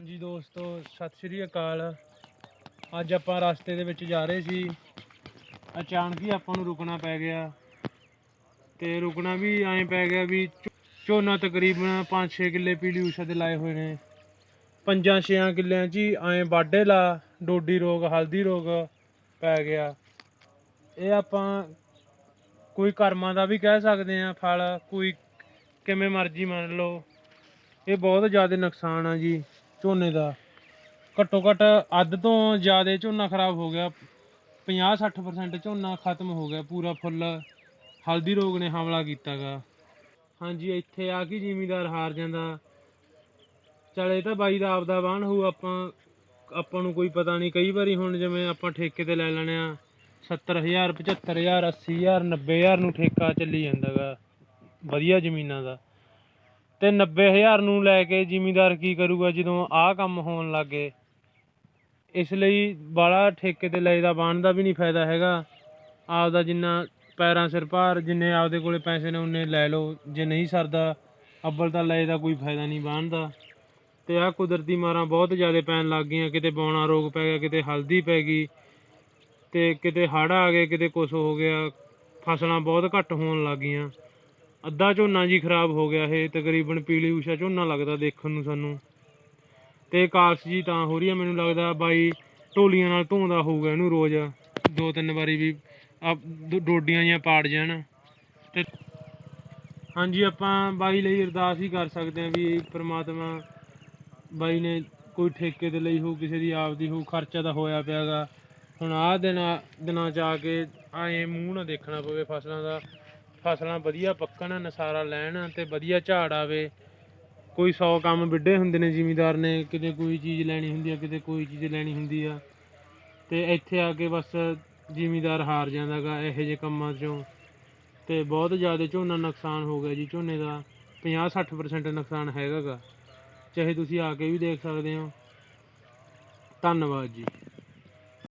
ਹਾਂਜੀ ਦੋਸਤੋ, ਸਤਿ ਸ਼੍ਰੀ ਅਕਾਲ। ਅੱਜ ਆਪਾਂ ਰਸਤੇ ਦੇ ਵਿੱਚ ਜਾ ਰਹੇ ਸੀ। ਅਚਾਨਕ ਹੀ ਆਪਾਂ ਨੂੰ ਰੁਕਣਾ ਪੈ ਗਿਆ। ਤੇ ਰੁਕਣਾ ਵੀ ਐਂ ਪੈ ਗਿਆ ਵੀ ਝੋਨਾ ਤਕਰੀਬਨ 5-6 ਕਿੱਲੇ ਪੀਲੀ ਊਸ਼ਾ ਦੇ ਲਾਏ ਹੋਏ ਨੇ। ਪੰਜਾਂ 6 ਕਿੱਲਿਆਂ 'ਚ ਹੀ ਐਂ ਵਾਢੇ ਲਾ, ਡੋਡੀ ਰੋਗ, ਹਲਦੀ ਰੋਗ ਪੈ ਗਿਆ। ਇਹ ਆਪਾਂ ਕੋਈ ਕਰਮਾਂ ਦਾ ਵੀ ਕਹਿ ਸਕਦੇ ਆ ਫਲ, ਕੋਈ ਕਿਵੇਂ ਮਰਜ਼ੀ ਮੰਨ ਲਓ। ਇਹ ਬਹੁਤ ਜ਼ਿਆਦਾ ਨੁਕਸਾਨ ਆ ਜੀ। ਝੋਨੇ ਦਾ। ਘੱਟੋ ਘੱਟ ਅੱਧ ਤੋਂ ਜ਼ਿਆਦਾ ਝੋਨਾ ਖਰਾਬ ਹੋ ਗਿਆ। 50-60% ਝੋਨਾ ਖਤਮ ਹੋ ਗਿਆ ਪੂਰਾ ਫੁੱਲ। ਹਲਦੀ ਰੋਗ ਨੇ ਹਮਲਾ ਕੀਤਾਗਾ। ਹਾਂਜੀ, ਇੱਥੇ ਆ ਕੇ ਜ਼ਿਮੀਦਾਰ ਹਾਰ ਜਾਂਦਾ। ਚਲੇ ਤਾਂ ਬਾਈ ਦਾ ਆਪਦਾ ਵਾਹਨ ਹੋਊ, ਆਪਾਂ ਆਪਾਂ ਨੂੰ ਕੋਈ ਪਤਾ ਨਹੀਂ। ਕਈ ਵਾਰੀ ਹੁਣ ਜਿਵੇਂ ਆਪਾਂ ਠੇਕੇ ਤੇ ਲੈ ਲੈਣੇ ਆ 70000 75000 80000 90000 ਨੂੰ ਠੇਕਾ ਚੱਲੀ ਜਾਂਦਾਗਾ। ਵਧੀਆ ਜ਼ਮੀਨਾਂ ਦਾ। ਤੇ 90000 ਨੂੰ ਲੈ ਕੇ ਜ਼ਿਮੀਦਾਰ ਕੀ ਕਰੂਗਾ ਜਦੋਂ ਆਹ ਕੰਮ ਹੋਣ ਲੱਗੇ ਇਸ ਲਈ ਬਾਲਾ ਠੇਕੇ ਤੇ ਲਏ ਦਾ ਬਾਣ ਦਾ ਵੀ ਨਹੀਂ ਫਾਇਦਾ ਹੈਗਾ। ਆਪਦਾ ਜਿੰਨਾ ਪੈਰਾਂ ਸਿਰ ਭਾਰ, ਜਿੰਨੇ ਆਪਦੇ ਕੋਲੇ ਪੈਸੇ ਨੇ ਉਹਨੇ ਲੈ ਲਓ। ਜੇ ਨਹੀਂ ਸਰਦਾ, ਅੱਬਲ ਤਾਂ ਲਏ ਦਾ ਕੋਈ ਫਾਇਦਾ ਨਹੀਂ ਬਾਣ ਦਾ। ਤੇ ਆਹ ਕੁਦਰਤੀ ਮਾਰਾਂ ਬਹੁਤ ਜ਼ਿਆਦਾ ਪੈਣ ਲੱਗ ਗਈਆਂ। ਕਿਤੇ ਬੌਣਾ ਰੋਗ ਪੈ ਗਿਆ, ਕਿਤੇ ਹਲਦੀ ਪੈ ਗਈ, ਤੇ ਕਿਤੇ ਹੜ੍ਹ ਆ ਗਏ, ਕਿਤੇ ਕੁਛ ਹੋ ਗਿਆ। ਫਸਲਾਂ ਬਹੁਤ ਘੱਟ ਹੋਣ ਲੱਗ ਗਈਆਂ। ਅੱਧਾ ਝੋਨਾ ਜੀ ਖਰਾਬ ਹੋ ਗਿਆ ਇਹ, ਤਕਰੀਬਨ ਪੀਲੀ ਊਸ਼ਾ ਝੋਨਾ ਲੱਗਦਾ ਦੇਖਣ ਨੂੰ ਸਾਨੂੰ। ਤੇ ਕਾਸ਼ ਜੀ ਤਾਂ ਹੋ ਰਹੀ ਆ, ਮੈਨੂੰ ਲੱਗਦਾ ਬਾਈ ਢੋਲੀਆਂ ਨਾਲ ਧੋਂਦਾ ਹੋਊਗਾ ਇਹਨੂੰ ਰੋਜ਼, ਦੋ ਤਿੰਨ ਵਾਰੀ ਵੀ ਆ ਡੋ- ਡੋਡੀਆਂ ਜਾਂ ਪਾੜ ਜਾਣ। ਤੇ ਹਾਂਜੀ, ਆਪਾਂ ਬਾਈ ਲਈ ਅਰਦਾਸ ਹੀ ਕਰ ਸਕਦੇ ਹਾਂ ਵੀ ਪ੍ਰਮਾਤਮਾ ਬਾਈ ਨੇ ਕੋਈ ਠੇਕੇ ਤੇ ਲਈ ਹੋ ਕਿਸੇ ਦੀ ਆਪਦੀ ਹੋ ਖਰਚਾ ਤਾਂ ਹੋਇਆ ਪਿਆਗਾ ਹੁਣ ਆਹ ਦਿਨਾਂ ਦਿਨਾਂ ਚ ਆ ਕੇ ਐਂ ਮੂੰਹ ਨਾ ਦੇਖਣਾ ਪਵੇ ਫਸਲਾਂ ਦਾ। ਫਸਲਾਂ ਵਧੀਆ ਪੱਕਣ, ਨਸਾਰਾ ਲੈਣ ਤੇ ਵਧੀਆ ਝਾੜ ਆਵੇ। ਕੋਈ 100 ਕੰਮ ਵਿੱਢੇ ਹੁੰਦੇ ਨੇ ਜ਼ਿਮੀਦਾਰ ਨੇ, ਕਿਤੇ ਕੋਈ ਚੀਜ਼ ਲੈਣੀ ਹੁੰਦੀ ਆ, ਕਿਤੇ ਕੋਈ ਚੀਜ਼ ਲੈਣੀ ਹੁੰਦੀ ਆ। ਤੇ ਇੱਥੇ ਆ ਕੇ ਬਸ ਜ਼ਿਮੀਦਾਰ ਹਾਰ ਜਾਂਦਾਗਾ ਇਹੋ ਜਿਹੇ ਕੰਮਾਂ 'ਚੋਂ। ਤੇ ਬਹੁਤ ਜ਼ਿਆਦਾ ਝੋਨਾ ਨੁਕਸਾਨ ਹੋ ਗਿਆ ਜੀ, ਝੋਨੇ ਦਾ 50-60% ਨੁਕਸਾਨ ਹੈਗਾਗਾ। ਚਾਹੇ ਤੁਸੀਂ ਆ ਕੇ ਵੀ ਦੇਖ ਸਕਦੇ ਹੋ। ਧੰਨਵਾਦ ਜੀ।